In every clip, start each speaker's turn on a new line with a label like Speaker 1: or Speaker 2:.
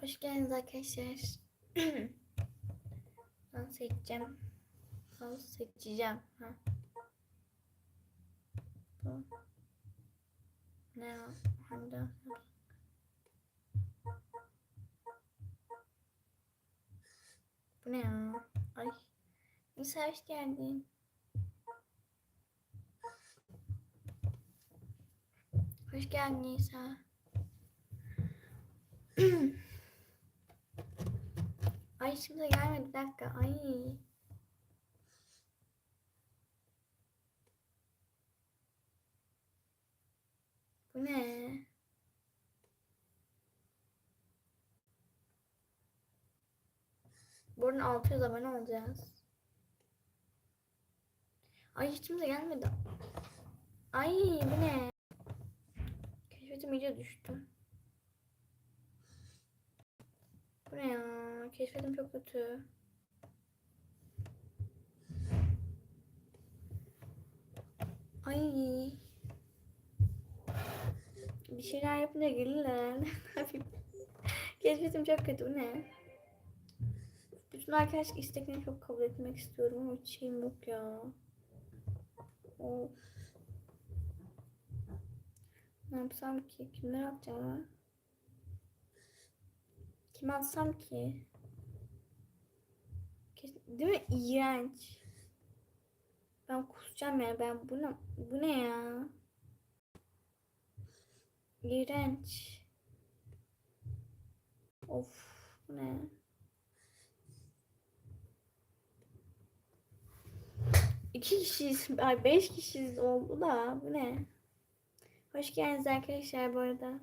Speaker 1: Hoş geldiniz arkadaşlar. ben seçeceğim. Ben seçeceğim. Ha. Bu. Ne ya? Hadi. Bu ne ya? Ay. Nisa hoş geldin. Hoş geldin Nisa. Ay şimdi gelmedi bir dakika. Ay. Bu ne? Buradan 600 abone olacağız. Ay hiç kimse gelmedi. Ay bu ne? Keşfetim iyice düştü. Bu ne ya? Keşfetim çok kötü. Ay. Bir şeyler yapınca gelirler. ne yapayım? Keşfetim çok kötü. Bu ne? Bütün arkadaşlık isteklerini çok kabul etmek istiyorum ama hiç şeyim yok ya. Of. Ne yapsam ki? Kimler atacağım? Kim atsam ki? Değil mi? İğrenç. Ben kusacağım ya. Ben bu ne, bu ne ya? İğrenç. Of. Bu ne? İki kişiyiz. Ay beş kişiyiz oldu da. Bu ne? Hoş geldiniz arkadaşlar bu arada.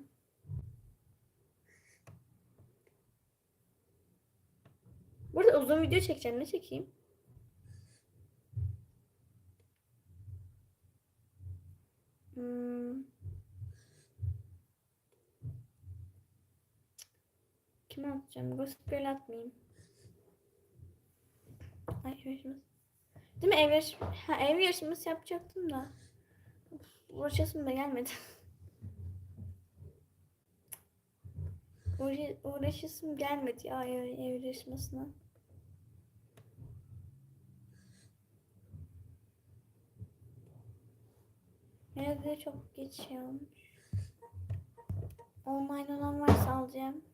Speaker 1: Burada uzun video çekeceğim. Ne çekeyim? Hmm. Kime atacağım? Gossip Girl atmayayım. Ay yarışması. Değil mi ev yarışması? Ha ev yarışması yapacaktım da. Uğraşasım da gelmedi. Uğra- Uğraşasım gelmedi ya ev yarışmasına. Evde çok geç olmuş. Online olan varsa alacağım.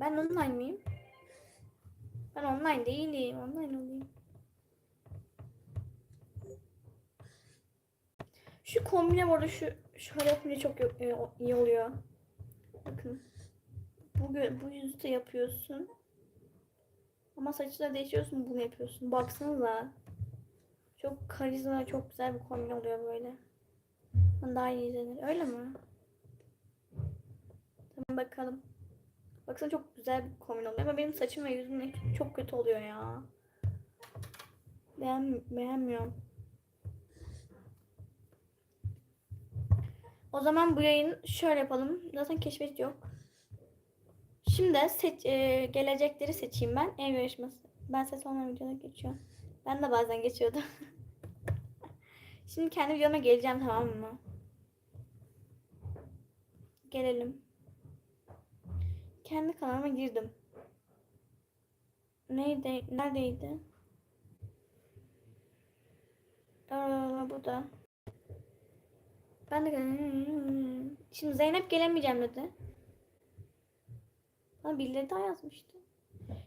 Speaker 1: Ben online miyim? Ben online değilim. Online olayım. Şu kombine bu arada şu şöyle yapınca çok iyi oluyor. Bakın. Bu, bu yüzü de yapıyorsun. Ama saçı da değişiyorsun bunu yapıyorsun. Baksanıza. Çok karizma, çok güzel bir kombin oluyor böyle. Daha iyi izlenir. Öyle mi? Tamam bakalım. Baksana çok güzel bir kombin oluyor ama benim saçım ve yüzüm çok kötü oluyor ya. Beğen, beğenmiyorum. O zaman bu yayın şöyle yapalım. Zaten keşfet yok. Şimdi seç, e, gelecekleri seçeyim ben. Ev yarışması. Ben ses olmayan videoda geçiyorum. Ben de bazen geçiyordum. Şimdi kendi videoma geleceğim tamam mı? Gelelim. Kendi kanalıma girdim. Neydi? Neredeydi? Aa, bu da. Ben de Şimdi Zeynep gelemeyeceğim dedi. Bana birileri daha yazmıştı.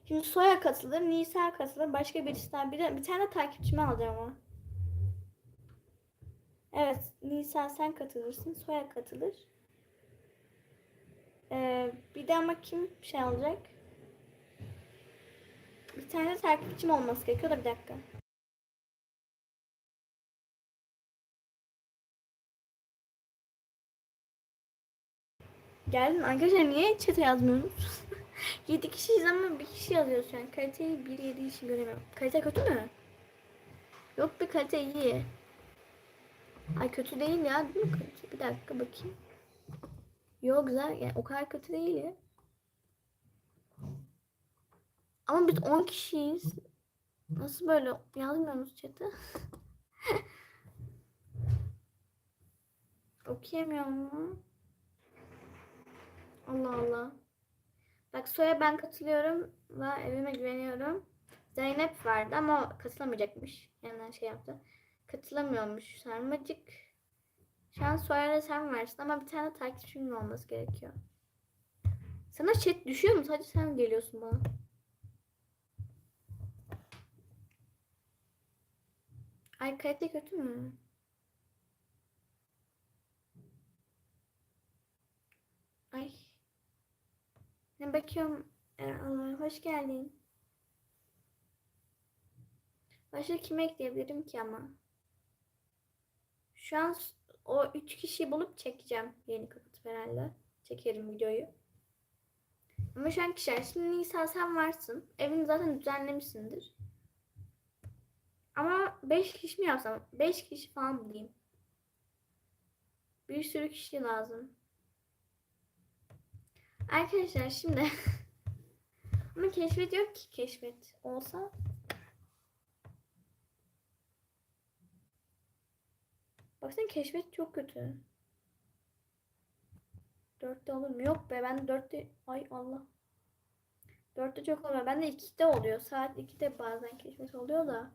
Speaker 1: Şimdi Soya katılır, Nisa katılır, başka birisi daha. Bir, tane takipçimi alacağım ama. Evet, Nisa sen katılırsın, Soya katılır. Ee, bir de ama kim şey alacak? Bir tane takipçim olması gerekiyor da bir dakika. Geldin arkadaşlar niye çete yazmıyorsunuz? 7 kişiyiz ama bir kişi yazıyor şu an. Kaliteyi 1 7 için göremiyorum. Kalite kötü mü? Yok bir kalite iyi. Ay kötü değil ya değil kalite? Bir dakika bakayım. Yok güzel yani o kadar kötü değil ya. Ama biz 10 kişiyiz. Nasıl böyle yazmıyorsunuz chat'e? Okuyamıyor mu? Allah Allah. Bak Soya ben katılıyorum ve evime güveniyorum. Zeynep vardı ama katılamayacakmış. Yani şey yaptı. Katılamıyormuş Sarmacık. Şu an Soya'da sen varsın ama bir tane takipçinin olması gerekiyor. Sana chat düşüyor mu? Sadece sen geliyorsun bana. Ay kalite kötü mü? Ay. Ne bakıyorum. Ee, hoş geldin. Başka kime ekleyebilirim ki ama? Şu an o üç kişiyi bulup çekeceğim. Yeni kapatıp herhalde. Çekerim videoyu. Ama şu an kişiler. Şimdi Nisa sen varsın. Evini zaten düzenlemişsindir. Ama 5 kişi mi yapsam? 5 kişi falan bulayım. Bir sürü kişi lazım. Arkadaşlar şimdi ama keşfet yok ki keşfet olsa Baksana keşfet çok kötü. Dörtte olur mu? Yok be ben dörtte ay Allah. Dörtte çok olmuyor. Ben de ikide oluyor. Saat 2'de bazen keşfet oluyor da.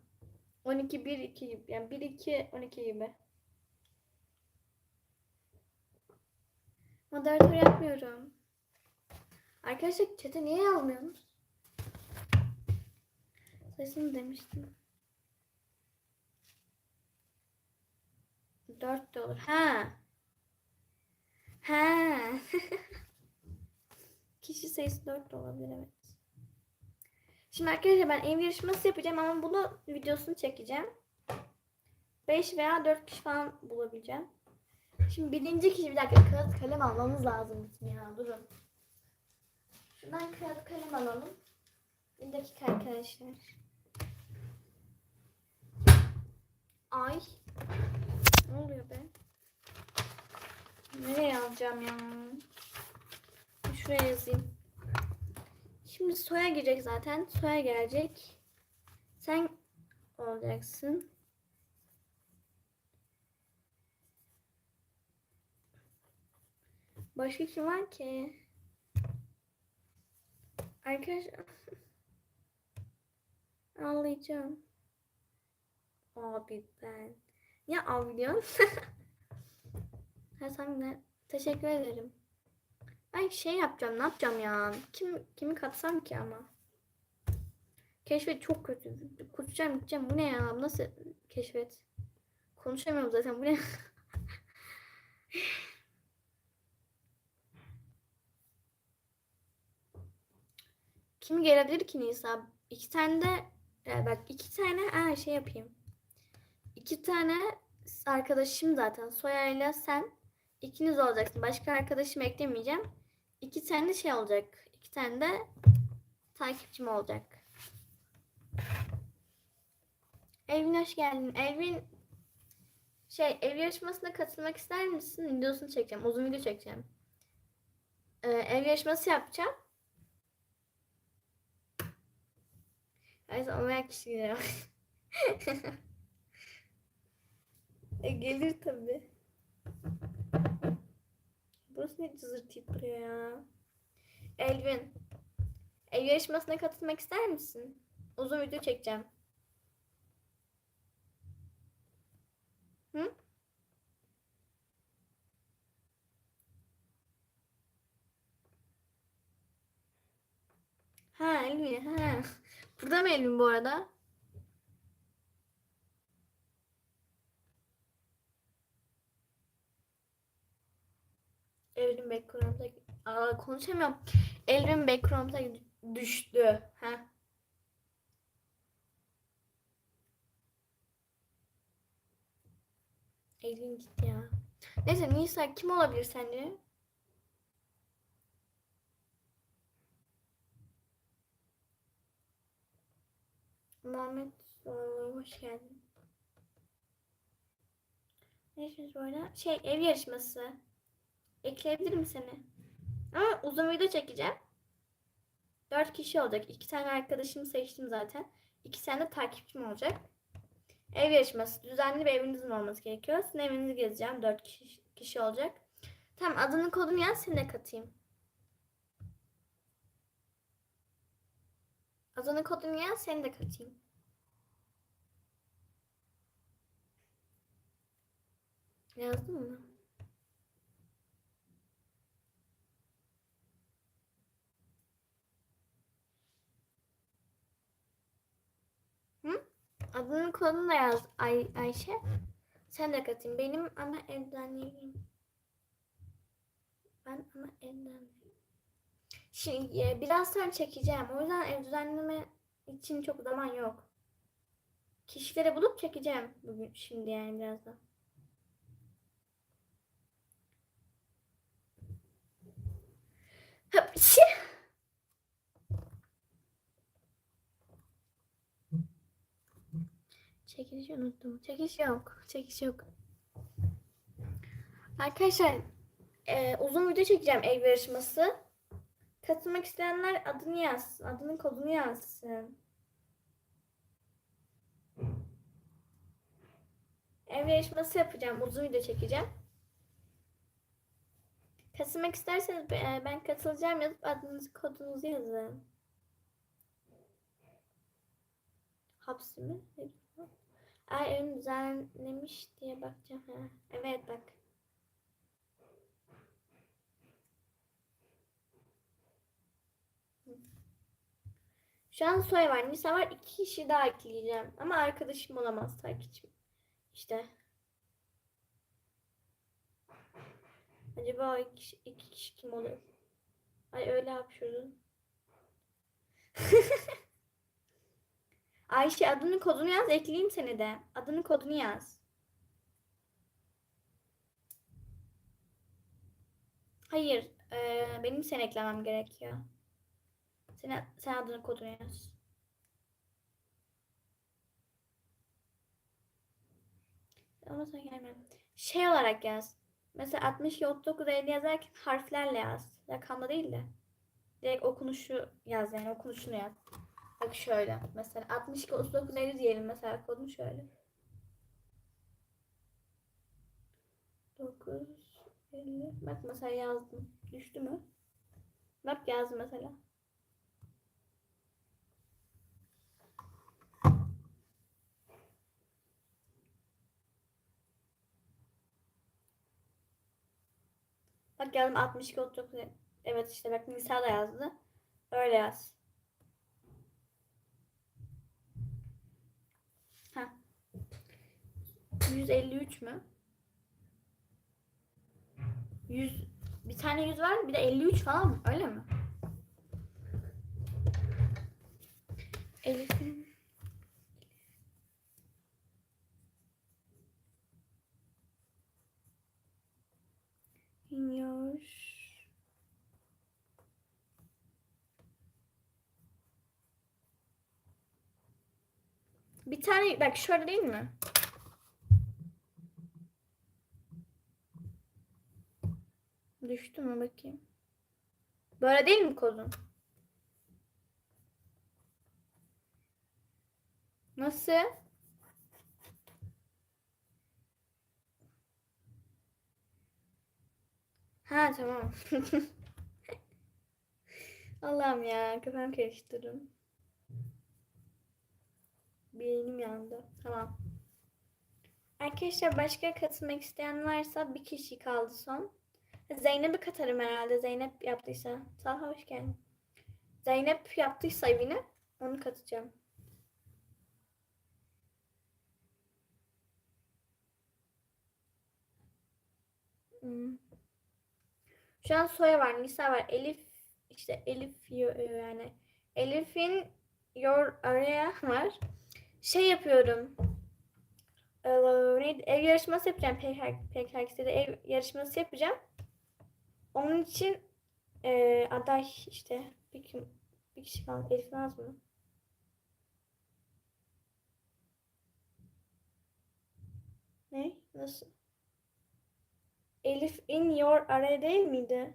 Speaker 1: 12 1 2 gibi. Yani 1 2 12 gibi. Moderatör yapmıyorum. Arkadaşlar chat'e niye yazmıyorsunuz? Sayısını demiştim. Dört de olur. Ha. Ha. Kişi sayısı dört de olabilir evet. Şimdi arkadaşlar ben ev yarışması yapacağım ama bunu videosunu çekeceğim. 5 veya 4 kişi falan bulabileceğim. Şimdi birinci kişi bir dakika kağıt kalem almamız lazım bizim ya durun. Şuradan kağıt kalem alalım. Bir dakika arkadaşlar. Ay. Ne oluyor be? Nereye yazacağım ya? Şuraya yazayım. Şimdi soya girecek zaten. Soya gelecek. Sen olacaksın. Başka kim var ki? Arkadaşlar ağlayacağım. Abi ben. Ya ağlıyorsun? ha sen ne? Teşekkür ederim. Ben şey yapacağım. Ne yapacağım ya? Kim kimi katsam ki ama? Keşfet çok kötü. Kusacağım gideceğim. Bu ne ya? Nasıl keşfet? Konuşamıyorum zaten. Bu ne? Kim gelebilir ki Nisa? İki tane de e, bak iki tane ha, şey yapayım. İki tane arkadaşım zaten. Soyayla sen ikiniz olacaksın. Başka arkadaşımı eklemeyeceğim. İki tane şey olacak. İki tane de takipçim olacak. Elvin hoş geldin. Elvin şey ev yarışmasına katılmak ister misin? Videosunu çekeceğim. Uzun video çekeceğim. Ee, ev yarışması yapacağım. Olmayan kişi geliyor. e, gelir tabi. Burası ne cızırtıyıp duruyor ya. Elvin. Ev yarışmasına katılmak ister misin? Uzun video çekeceğim. Hı? Ha Elvin ha. Burada mı Elvin bu arada? Elvin background'a Aa, konuşamıyorum. Elvin background'a düştü. Ha. Elvin gitti ya. Neyse Nisa kim olabilir sence? Muhammed Zorlu, hoş geldin. Ne işimiz bu arada? Şey ev yarışması. Ekleyebilirim seni. Ama uzun video çekeceğim. Dört kişi olacak. İki tane arkadaşımı seçtim zaten. İki tane de takipçim olacak. Ev yarışması. Düzenli bir evinizin olması gerekiyor. Sizin evinizi gezeceğim. Dört kişi, kişi olacak. Tamam adını kodunu yaz seni de katayım. Adını kodunu yaz seni de katayım. Yazdın mı? Hı? Adının kodunu da yaz Ay Ayşe. Sen de katayım. Benim ama evlenliyim. Ben ama evlenliyim. Şimdi e, biraz sonra çekeceğim. O yüzden ev düzenleme için çok zaman yok. Kişileri bulup çekeceğim bugün şimdi yani birazdan. Hapşi. Çekiliş unuttum. Çekiliş yok. Çekiliş yok. Arkadaşlar e, uzun video çekeceğim ev yarışması. Katılmak isteyenler adını yazsın. Adının kodunu yazsın. Ev yarışması yapacağım. Uzun video çekeceğim. Katılmak isterseniz e, ben katılacağım yazıp adınızı kodunuzu yazın. Hapsi mi? Ay ön düzenlemiş diye bakacağım. Ha. Evet bak. Şu an soy var. Nisa var. İki kişi daha ekleyeceğim. Ama arkadaşım olamaz takipçim. İşte. Acaba o iki, kişi- iki kişi kim olur? Ay öyle hapşurdun. Ayşe adının kodunu yaz ekleyeyim seni de. Adının kodunu yaz. Hayır. eee, benim seni eklemem gerekiyor. Sen, sen adının kodunu yaz. Ama sen gelme. Şey olarak yaz. Mesela 62, 39, 50 yazarken harflerle yaz. Rakamla değil de. Direkt okunuşu yaz yani okunuşunu yaz. Bak şöyle mesela 62, 39, 50 diyelim mesela kodunu şöyle. 9, 50. Bak mesela yazdım. Düştü mü? Bak yazdım mesela. Bak yazdım 62, 39. Evet işte bak Nisa da yazdı. Öyle yaz. Ha. 153 mü? 100 bir tane 100 var bir de 53 falan mı? Öyle mi? Elif'in Bir tane bak şöyle değil mi? Düştü mü bakayım. Böyle değil mi kodun? Nasıl? Ha tamam. Allah'ım ya kafam karıştırdım. Beynim yandı. Tamam. Arkadaşlar başka katılmak isteyen varsa bir kişi kaldı son. Zeynep'i katarım herhalde. Zeynep yaptıysa. Talha hoş geldin. Zeynep yaptıysa evini onu katacağım. Hmm. Şu an Soya var, Nisa var, Elif işte Elif yo- yani Elif'in Your Area var. Şey yapıyorum. Ee, neydi? Ev yarışması yapacağım. PK, PKX'de de ev yarışması yapacağım. Onun için e, aday işte bir, kim, bir kişi kaldı. Elif Naz mı? Ne? Nasıl? Elif in your array değil miydi?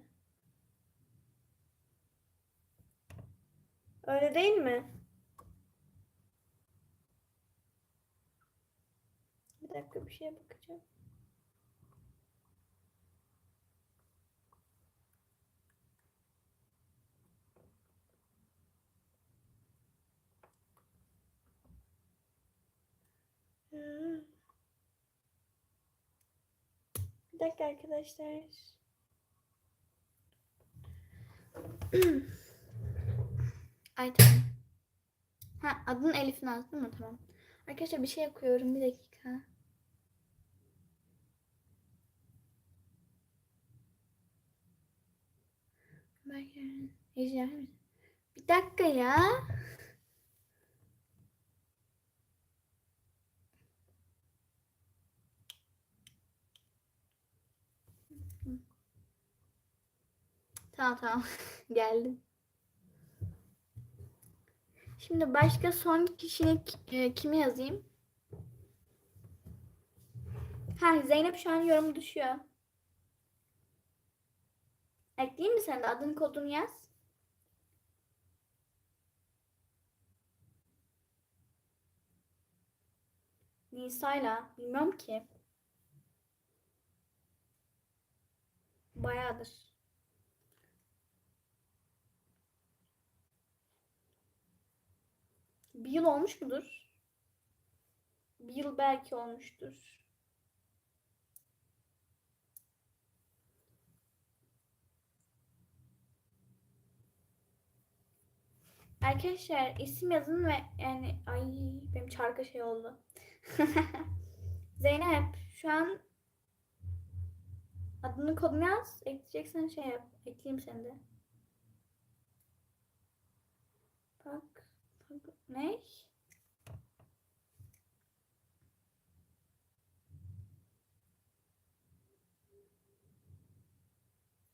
Speaker 1: Öyle değil mi? Bir dakika bir şeye bakacağım. Bir dakika arkadaşlar. Ay tamam. Ha adın Elif Naz değil mi? Tamam. Arkadaşlar bir şey okuyorum bir dakika. Bir dakika ya. Tamam tamam. Geldim. Şimdi başka son kişini e, kimi yazayım? Ha Zeynep şu an yorum düşüyor. Ekleyeyim mi sen de adın kodunu yaz. Nisa'yla bilmiyorum ki. Bayağıdır. Bir yıl olmuş mudur? Bir yıl belki olmuştur. Arkadaşlar isim yazın ve yani ay benim çarka şey oldu. Zeynep şu an adını kodunu yaz. Ekleyeceksen şey yap. Ekleyeyim seni de. Bak. bak ne?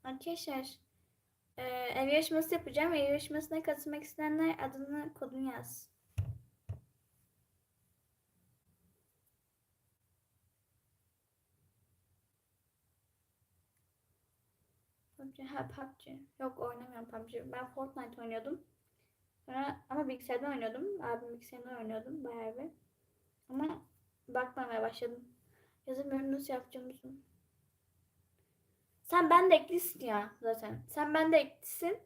Speaker 1: Arkadaşlar ee, ev yarışması yapacağım. Ev yarışmasına katılmak isteyenler adını kodunu yaz. PUBG, ha PUBG. Yok oynamıyorum PUBG. Ben Fortnite oynuyordum. Sonra, ama bilgisayardan oynuyordum. Abim bilgisayardan oynuyordum bayağı bir. Ama bakmamaya başladım. Yazamıyorum nasıl yapacağımızı. Sen ben de eklisin ya zaten. Sen ben de eklisin.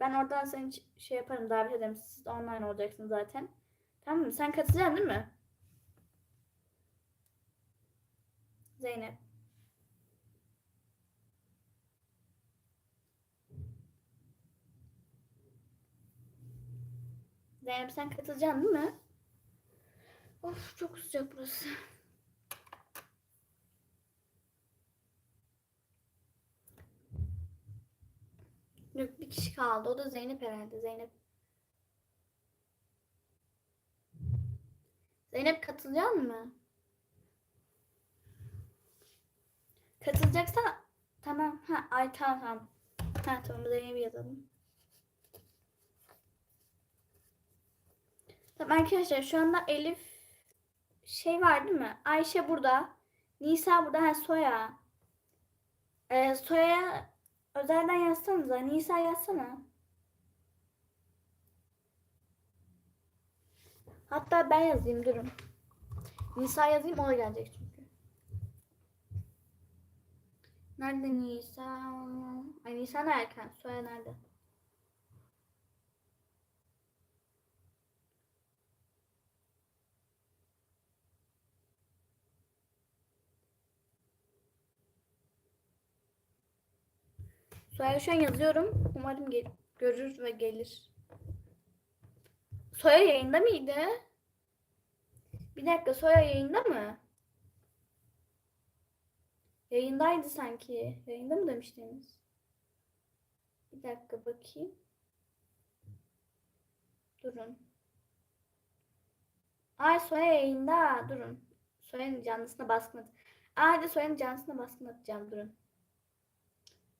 Speaker 1: Ben oradan seni şey yaparım davet ederim. Siz online olacaksın zaten. Tamam mı? Sen katılacaksın değil mi? Zeynep. Zeynep sen katılacaksın değil mi? Of çok sıcak burası. Yok bir kişi kaldı. O da Zeynep herhalde. Zeynep. Zeynep katılacak mı? Katılacaksan tamam. Ha ay tamam tamam. Ha tamam Zeynep'i yazalım. Tamam arkadaşlar şu anda Elif şey var değil mi? Ayşe burada. Nisa burada. Ha Soya. Ee, Soya özelden yazsanıza. Nisa yazsana. Hatta ben yazayım durun. Nisa yazayım o da gelecek çünkü. Nerede Nisa? Ay Nisa erken? Soya nerede? Soya şu an yazıyorum. Umarım gel görür ve gelir. Soya yayında mıydı? Bir dakika Soya yayında mı? Yayındaydı sanki. Yayında mı demiştiniz? Bir dakika bakayım. Durun. Ay Soya yayında. Durun. Soya'nın canlısına baskın at. Aa, hadi Soya'nın canlısına baskın atacağım. Durun.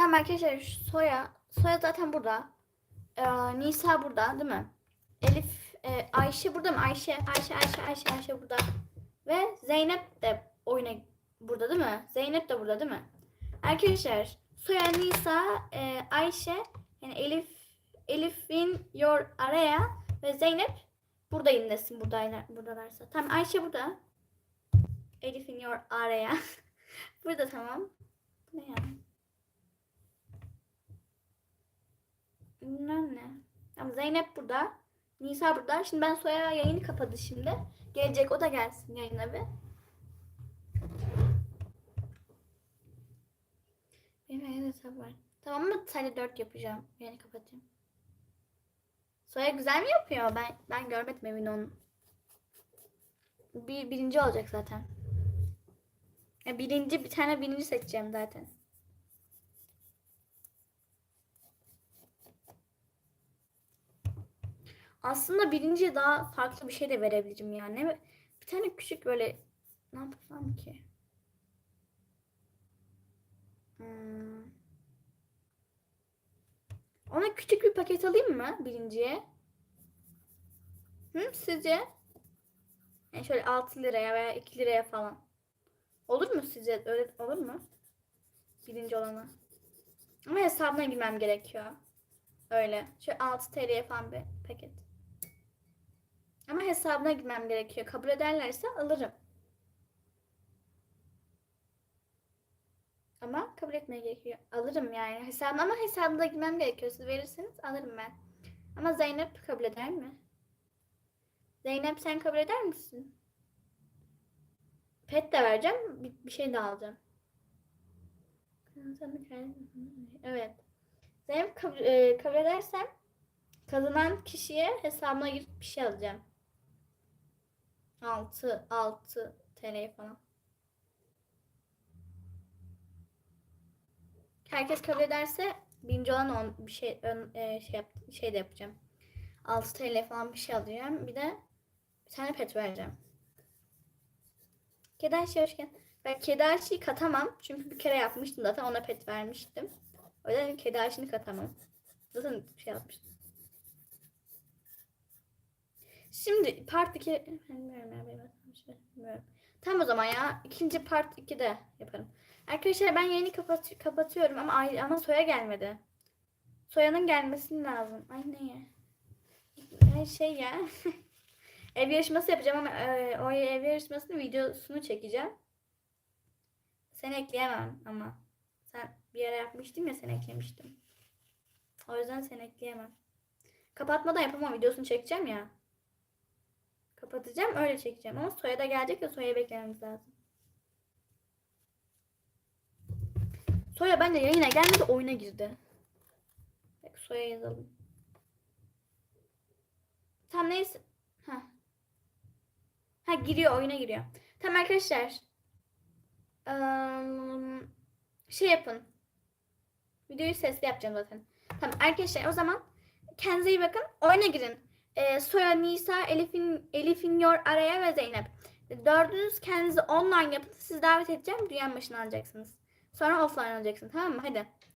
Speaker 1: Tamam arkadaşlar Soya. Soya zaten burada. Ee, Nisa burada değil mi? Elif, e, Ayşe burada mı? Ayşe, Ayşe, Ayşe, Ayşe, Ayşe burada. Ve Zeynep de oyuna burada değil mi? Zeynep de burada değil mi? Arkadaşlar Soya, Nisa, e, Ayşe, yani Elif, Elif'in yor araya ve Zeynep burada inlesin buradaylar, buradalarsa. Tamam Ayşe burada. Elif'in yor araya. burada tamam. Ne yani? Bilmem ne. Tamam Zeynep burada. Nisa burada. Şimdi ben Soya yayını kapadı şimdi. Gelecek o da gelsin yayına bir. Benim yayın hesabı var. Tamam mı? Sadece 4 yapacağım. Yayını kapatayım. Soya güzel mi yapıyor? Ben ben görmedim emin onun. Bir, birinci olacak zaten. Ya birinci bir tane birinci seçeceğim zaten. Aslında birinciye daha farklı bir şey de verebilirim yani. Bir tane küçük böyle ne yapsam ki? Hmm. Ona küçük bir paket alayım mı birinciye? Hı, sizce? Yani şöyle 6 liraya veya 2 liraya falan. Olur mu sizce? Öyle olur mu? Birinci olana. Ama hesabına girmem gerekiyor. Öyle. Şöyle 6 TL'ye falan bir paket. Ama hesabına girmem gerekiyor. Kabul ederlerse alırım. Ama kabul etmeye gerekiyor. Alırım yani. Hesabına ama hesabına girmem gerekiyor. Siz verirseniz alırım ben. Ama Zeynep kabul eder mi? Zeynep sen kabul eder misin? Pet de vereceğim. Bir, bir şey de alacağım. Evet. Zeynep kabul, e, kabul edersem kazanan kişiye hesabına girip bir şey alacağım. 6 6 TL falan. Herkes kabul ederse birinci olan on, bir şey ön, e, şey, yap, şey de yapacağım. 6 TL falan bir şey alacağım. Bir de bir tane pet vereceğim. Kedi Ayşe hoş geldin. Ben kedi Ayşe'yi katamam. Çünkü bir kere yapmıştım zaten ona pet vermiştim. O yüzden kedi Ayşe'ni katamam. Zaten şey yapmıştım. Şimdi part 2 bilmiyorum ya benim aklım şey. Tamam o zaman ya ikinci part 2'de yaparım. Arkadaşlar ben yayını kapat kapatıyorum ama ama soya gelmedi. Soyanın gelmesi lazım. Ay ne ya? Her şey ya. ev yarışması yapacağım ama e, o ev yarışmasının videosunu çekeceğim. Seni ekleyemem ama. Sen bir ara yapmıştın ya seni eklemiştim. O yüzden seni ekleyemem. Kapatmadan yapamam videosunu çekeceğim ya. Kapatacağım öyle çekeceğim ama soya da gelecek ya soya beklememiz lazım. Soya bence yayına gelmedi oyuna girdi. Bak soya yazalım. Tam neyse. Ha. Ha giriyor oyuna giriyor. Tamam arkadaşlar. Eee, şey yapın. Videoyu sesli yapacağım zaten. Tamam arkadaşlar o zaman kendinize iyi bakın. Oyuna girin. Ee, Soya, Nisa, Elif'in Elif'in Yor, Araya ve Zeynep. Dördünüz kendinizi online yapın. Sizi davet edeceğim. Dünyanın başına alacaksınız. Sonra offline alacaksınız. Tamam mı? Hadi.